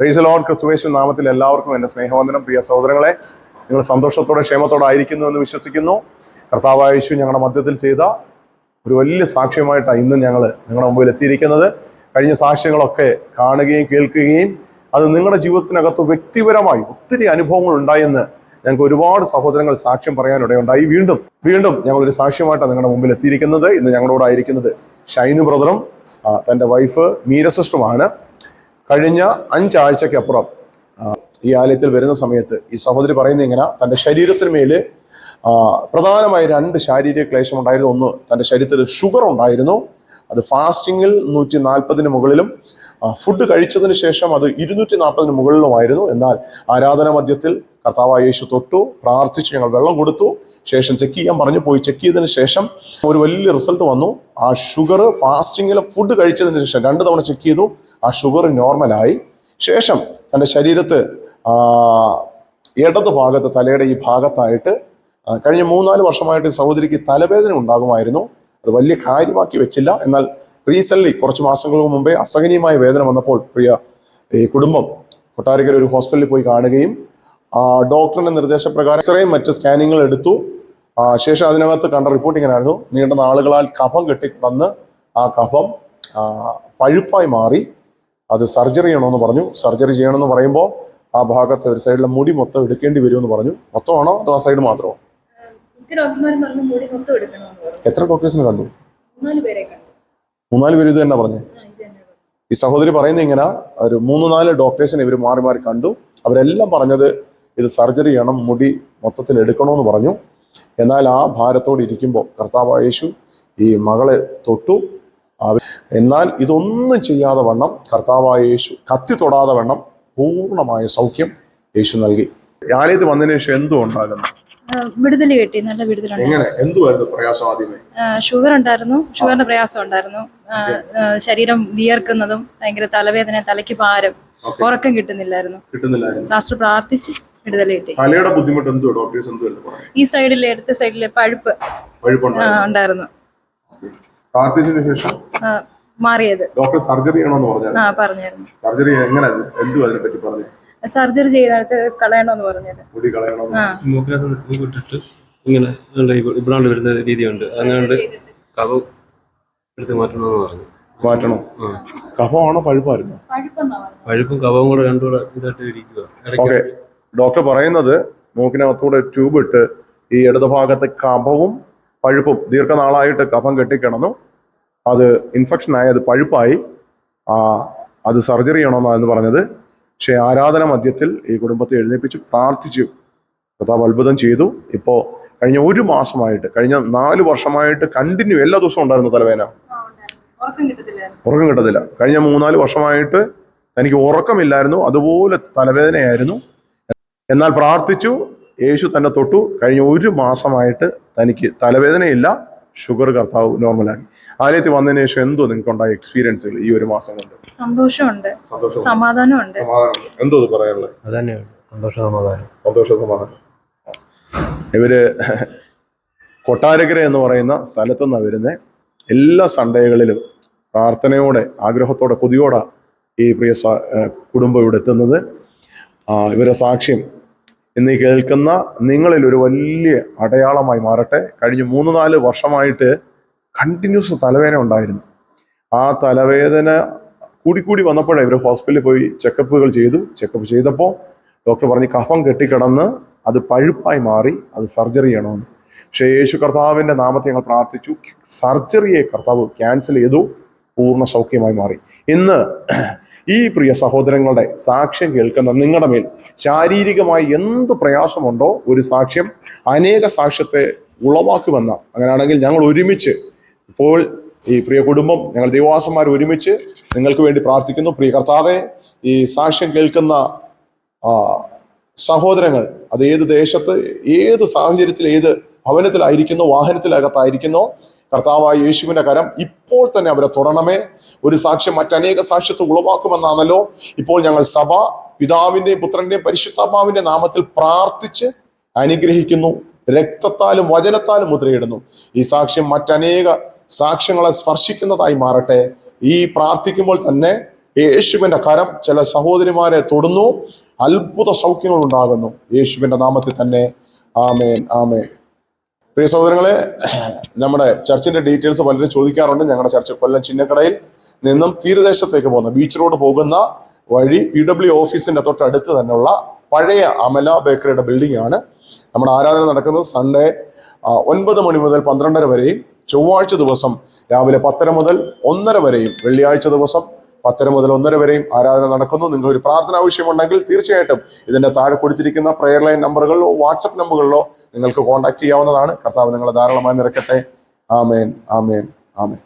റീസൽ load ക്രിസ്തുവേശു നാമത്തിൽ എല്ലാവർക്കും എന്റെ സ്നേഹവന്ദനം. പ്രിയ സഹോദരങ്ങളെ നിങ്ങൾ സന്തോഷത്തോടെ ക്ഷേമത്തോടെ ആയിരിക്കുന്നു എന്ന് വിശ്വസിക്കുന്നു. കർത്താവായ യേശു ഞങ്ങളുടെ മധ്യത്തിൽ ചെയ്ത ഒരു വലിയ സാക്ഷ്യമായിട്ടാണ് ഇന്ന് ഞങ്ങൾ നിങ്ങളുടെ മുമ്പിൽ എത്തിയിരിക്കുന്നത്. കഴിഞ്ഞ സാക്ഷ്യങ്ങളൊക്കെ കാണുകയും കേൾക്കുകയും അത് നിങ്ങളുടെ ജീവിതത്തിനകത്ത് വ്യക്തിപരമായി ഒത്തിരി അനുഭവങ്ങൾ ഉണ്ടായെന്ന് ഞങ്ങൾക്ക് ഒരുപാട് സഹോദരങ്ങൾ സാക്ഷ്യം പറയാനിടയുണ്ടായി. വീണ്ടും വീണ്ടും ഞങ്ങളൊരു സാക്ഷ്യമായിട്ടാണ് നിങ്ങളുടെ മുമ്പിൽ എത്തിയിരിക്കുന്നത്. ഇന്ന് ഞങ്ങളോടായിരിക്കുന്നത് ഷൈനു ബ്രദറും തന്റെ വൈഫ് മീര സിസ്റ്ററുമാണ്. കഴിഞ്ഞ അഞ്ചാഴ്ചക്കപ്പുറം ഈ ആലയത്തിൽ വരുന്ന സമയത്ത് ഈ സഹോദരി പറയുന്ന ഇങ്ങനെ തന്റെ ശരീരത്തിന് മേൽ പ്രധാനമായി രണ്ട് ശാരീരിക ക്ലേശം ഉണ്ടായിരുന്നു ഒന്ന് തന്റെ ശരീരത്തിൽ ഷുഗർ ഉണ്ടായിരുന്നു. അത് ഫാസ്റ്റിങ്ങിൽ നൂറ്റി നാൽപ്പതിന് മുകളിലും ഫുഡ് കഴിച്ചതിന് ശേഷം അത് ഇരുന്നൂറ്റി നാൽപ്പതിന് മുകളിലുമായിരുന്നു. എന്നാൽ ആരാധന മധ്യത്തിൽ കർത്താവായ യേശു തൊട്ടു പ്രാർത്ഥിച്ചു ഞങ്ങൾ വെള്ളം കൊടുത്തു. ശേഷം ചെക്ക് ചെയ്യാൻ പറഞ്ഞു പോയി. ചെക്ക് ചെയ്തതിന് ശേഷം ഒരു വലിയ റിസൾട്ട് വന്നു. ആ ഷുഗർ ഫാസ്റ്റിങ്ങിൽ ഫുഡ് കഴിച്ചതിന് ശേഷം രണ്ട് തവണ ചെക്ക് ചെയ്തു. ആ ഷുഗർ നോർമലായി ശേഷം തന്റെ ശരീരത്ത് ഇടത് ഭാഗത്ത് തലയുടെ ഈ ഭാഗത്തായിട്ട് കഴിഞ്ഞ മൂന്നാൽ വർഷമായിട്ട് സഹോദരിക്ക് തലവേദന ഉണ്ടാകുമായിരുന്നു. അത് വലിയ കാര്യമാക്കി വെച്ചില്ല. എന്നാൽ റീസെന്റ് കുറച്ച് മാസങ്ങൾക്ക് മുമ്പേ അസഹനീയമായ വേദന വന്നപ്പോൾ പ്രിയ ഈ കുടുംബം കൊട്ടാരക്കര ഒരു ഹോസ്പിറ്റലിൽ പോയി കാണുകയും ആ, ഡോക്ടറിന്റെ നിർദ്ദേശപ്രകാരം എക്സ്റേയും മറ്റ് സ്കാനിങ്ങുകൾ എടുത്തു. ആ, ശേഷം അതിനകത്ത് കണ്ട റിപ്പോർട്ട് ഇങ്ങനെയായിരുന്നു നീണ്ട നാളുകളാൽ കഫം കെട്ടിക്കിടന്ന് ആ കഫം പഴുപ്പായി മാറി. അത് സർജറി ചെയ്യണമെന്ന് പറഞ്ഞു. സർജറി ചെയ്യണമെന്ന് പറയുമ്പോൾ ആ ഭാഗത്ത് ഒരു സൈഡിലെ മുടി മൊത്തം എടുക്കേണ്ടി വരുമെന്ന് പറഞ്ഞു. മൊത്തമാണോ അതോ ആ സൈഡ് മാത്രമോ? എത്ര ഡോക്ടേഴ്സിനെ കണ്ടു? മൂന്നാൽ പേരെ ഇത് തന്നെ പറഞ്ഞേ. ഈ സഹോദരി പറയുന്നത് ഇങ്ങനെ ഒരു മൂന്ന് നാല് ഡോക്ടേഴ്സിനെ ഇവർ മാറി മാറി കണ്ടു. അവരെല്ലാം പറഞ്ഞത് ഇത് സർജറി ചെയ്യണം മുടി മൊത്തത്തിൽ എടുക്കണമെന്ന് പറഞ്ഞു. എന്നാൽ ആ ഭാരത്തോട് ഇരിക്കുമ്പോൾ കർത്താവായ യേശു ഈ മകളെ തൊട്ടു. എന്നാൽ ഇതൊന്നും ചെയ്യാതെ വണ്ണം കർത്താവായ യേശു കത്തി തൊടാതെ വണ്ണം പൂർണമായ സൗഖ്യം യേശു നൽകി. ആലയത്തിൽ വന്നതിന് ശേഷം എന്തും ഉണ്ടാകുന്നു ആ, വിടുതൽ കിട്ടി നല്ല വിടുതലുണ്ടായിരുന്നു എങ്ങനെ? പ്രയാസം ആദ്യമേ? ഷുഗർ ഉണ്ടായിരുന്നു. ഷുഗറിന്റെ പ്രയാസം ഉണ്ടായിരുന്നു. ആ, ആ, ശരീരം വിയർക്കുന്നതും ഭയങ്കര തലവേദന തലയ്ക്ക് ഭാരം Okay. ഉറക്കം കിട്ടുന്നില്ലായിരുന്നു. കിട്ടുന്നില്ലായിരുന്നു. പ്രാർത്ഥിച്ച് വിടുതൽ കിട്ടി. തലയുടെ ബുദ്ധിമുട്ട് എന്തോ ഡോക്ടേഴ്സ് എന്തുമായിരുന്നു പറഞ്ഞു? ഈ സൈഡിലെ അടുത്ത സൈഡിലെ പഴുപ്പ്. ആ, വഴുപ്പുണ്ടായിരുന്നു ഉണ്ടായിരുന്നു. പ്രാർത്ഥിച്ചതിന് ശേഷം? ആ, മാറിയത്. ഡോക്ടർ സർജറി ചെയ്യണമെന്ന് പറഞ്ഞാൽ ആ പറഞ്ഞായിരുന്നു. സർജറി എങ്ങനെ? എന്തു അതിനെ പറ്റി പറഞ്ഞു? സർജറി ചെയ്തിട്ട് കളയണമെന്ന് പറഞ്ഞത്. മുടി കളയണമെന്ന്. മൂക്കിട്ടിട്ട് ഇങ്ങനെ ഇവിടാണ്ട് വരുന്ന രീതിയുണ്ട്. അങ്ങനെ കഥ എടുത്ത് മാറ്റണമെന്ന് പറഞ്ഞു. മാറ്റണം? കഫമാണോ പഴുപ്പായിരുന്നു? പറഞ്ഞത്. പഴുപ്പും കഫവും കൂടെ രണ്ടുകൂടെ ഇതായിട്ട് ഇരിക്കുക ഓക്കെ. ഡോക്ടർ പറയുന്നത് മൂക്കിനകത്തൂടെ ട്യൂബ് ഇട്ട് ഈ ഇടത് ഭാഗത്ത് കഫവും പഴുപ്പും ദീർഘനാളായിട്ട് കഫം കെട്ടിക്കിടന്നു. അത് ഇൻഫെക്ഷൻ ആയി അത് പഴുപ്പായി. ആ അത് സർജറി ചെയ്യണമെന്നാണ് എന്ന് പറഞ്ഞത്. പക്ഷേ ആരാധന മധ്യത്തിൽ ഈ കുടുംബത്തെ എഴുന്നേപ്പിച്ച് പ്രാർത്ഥിച്ചു കർത്താവ് അത്ഭുതം ചെയ്തു. ഇപ്പോൾ കഴിഞ്ഞ ഒരു മാസമായിട്ട് കഴിഞ്ഞ നാല് വർഷമായിട്ട് കണ്ടിന്യൂ എല്ലാ ദിവസവും ഉണ്ടായിരുന്നു തലവേന ഉറക്കം കിട്ടത്തില്ല. കഴിഞ്ഞ മൂന്നാൽ വർഷമായിട്ട് തനിക്ക് ഉറക്കമില്ലായിരുന്നു. അതുപോലെ തലവേദനയായിരുന്നു. എന്നാൽ പ്രാർത്ഥിച്ചു യേശു തന്നെ തൊട്ടു. കഴിഞ്ഞ ഒരു മാസമായിട്ട് തനിക്ക് തലവേദനയില്ല. ഷുഗർ കർത്താവ് നോർമലാക്കി ആലയത്തിൽ വന്നതിന് ശേഷം എന്തോ നിങ്ങൾക്ക് ഉണ്ടായ എക്സ്പീരിയൻസുകൾ ഈ ഒരു മാസം കൊണ്ട്? സന്തോഷമുണ്ട്. സന്തോഷം സമാധാനമുണ്ട്. സമാധാനം എന്തോ പറയാനുള്ളത് അത് തന്നെയാണ് സന്തോഷ സമാധാനം. സന്തോഷ സമാധാനം. ഇവർ കൊട്ടാരക്കര എന്ന് പറയുന്ന സ്ഥലത്തു നിന്നാണ് വരുന്നത് എല്ലാ സൺഡേകളിലും പ്രാർത്ഥനയോടെ ആഗ്രഹത്തോടെ കൊതിയോടെ ഈ പ്രിയ കുടുംബം ഇവിടെ എത്തുന്നത്. ഇവരുടെ സാക്ഷ്യം ഇന്ന് കേൾക്കുന്ന നിങ്ങളിൽ ഒരു വലിയ അടയാളമായി മാറട്ടെ. കഴിഞ്ഞ മൂന്ന് നാല് വർഷമായിട്ട് കണ്ടിന്യൂസ് തലവേദന ഉണ്ടായിരുന്നു. ആ തലവേദന കൂടിക്കൂടി വന്നപ്പോഴേ ഇവർ ഹോസ്പിറ്റലിൽ പോയി ചെക്കപ്പുകൾ ചെയ്തു. ചെക്കപ്പ് ചെയ്തപ്പോൾ ഡോക്ടർ പറഞ്ഞ് കഫം കെട്ടിക്കിടന്ന് അത് പഴുപ്പായി മാറി അത് സർജറി ചെയ്യണമെന്ന്. പക്ഷേ യേശു കർത്താവിന്റെ നാമത്തെ ഞങ്ങൾ പ്രാർത്ഥിച്ചു. സർജറിയെ കർത്താവ് ക്യാൻസൽ ചെയ്തു. പൂർണ സൗഖ്യമായി മാറി. ഇന്ന് ഈ പ്രിയ സഹോദരങ്ങളുടെ സാക്ഷ്യം കേൾക്കുന്ന നിങ്ങളുടെ മേൽ ശാരീരികമായി എന്ത് പ്രയാസമുണ്ടോ ഒരു സാക്ഷ്യം അനേക സാക്ഷ്യത്തെ ഉളവാക്കുമെന്ന അങ്ങനെയാണെങ്കിൽ ഞങ്ങൾ ഒരുമിച്ച് ഇപ്പോൾ ഈ പ്രിയ കുടുംബം ഞങ്ങൾ ദേവാസന്മാർ ഒരുമിച്ച് നിങ്ങൾക്ക് വേണ്ടി പ്രാർത്ഥിക്കുന്നു. പ്രിയ കർത്താവെ ഈ സാക്ഷ്യം കേൾക്കുന്ന സഹോദരങ്ങൾ അത് ഏത് ദേശത്ത് ഏത് സാഹചര്യത്തിൽ ഏത് ഭവനത്തിലായിരിക്കുന്നോ വാഹനത്തിലകത്തായിരിക്കുന്നോ കർത്താവായ യേശുവിന്റെ കരം ഇപ്പോൾ തന്നെ അവരെ തൊടണമേ. ഒരു സാക്ഷ്യം മറ്റനേക സാക്ഷ്യത്തെ ഉളവാക്കുമെന്നാണല്ലോ. ഇപ്പോൾ ഞങ്ങൾ സഭ പിതാവിന്റെയും പുത്രന്റെയും പരിശുദ്ധാത്മാവിന്റെ നാമത്തിൽ പ്രാർത്ഥിച്ച് അനുഗ്രഹിക്കുന്നു. രക്തത്താലും വചനത്താലും മുദ്രയിടുന്നു. ഈ സാക്ഷ്യം മറ്റനേക സാക്ഷ്യങ്ങളെ സ്പർശിക്കുന്നതായി മാറട്ടെ. ഈ പ്രാർത്ഥിക്കുമ്പോൾ തന്നെ യേശുവിന്റെ കരം ചില സഹോദരിമാരെ തൊടുന്നു. അത്ഭുത സൗഖ്യങ്ങൾ ഉണ്ടാകുന്നു. യേശുവിന്റെ നാമത്തിൽ തന്നെ. ആമേൻ ആമേൻ. പ്രിയ സഹോദരങ്ങളെ നമ്മുടെ ചർച്ചിന്റെ ഡീറ്റെയിൽസ് പലരും ചോദിക്കാറുണ്ട്. ഞങ്ങളുടെ ചർച്ച് കൊല്ലം ചിന്നക്കടയിൽ നിന്നും തീരദേശത്തേക്ക് പോകുന്ന ബീച്ച് റോഡ് പോകുന്ന വഴി പി ഡബ്ല്യു ഓഫീസിന്റെ തൊട്ടടുത്ത് തന്നെയുള്ള പഴയ അമല ബേക്കറിയുടെ ബിൽഡിംഗ് ആണ്. നമ്മുടെ ആരാധന നടക്കുന്നത് സൺഡേ ഒൻപത് മണി മുതൽ പന്ത്രണ്ടര വരെയും ചൊവ്വാഴ്ച ദിവസം രാവിലെ പത്തര മുതൽ ഒന്നര വരെയും വെള്ളിയാഴ്ച ദിവസം പത്തര മുതൽ ഒന്നര വരെയും ആരാധന നടക്കുന്നു. നിങ്ങൾ ഒരു പ്രാർത്ഥന ആവശ്യമുണ്ടെങ്കിൽ തീർച്ചയായിട്ടും ഇതിന്റെ താഴെ കൊടുത്തിരിക്കുന്ന പ്രെയർ ലൈൻ നമ്പറുകളിലോ വാട്സപ്പ് നമ്പറുകളിലോ നിങ്ങൾക്ക് കോൺടാക്ട് ചെയ്യാവുന്നതാണ്. കർത്താവ് നിങ്ങളെ ധാരാളമായി നിരക്കട്ടെ ആമേൻ ആമേൻ ആമേൻ.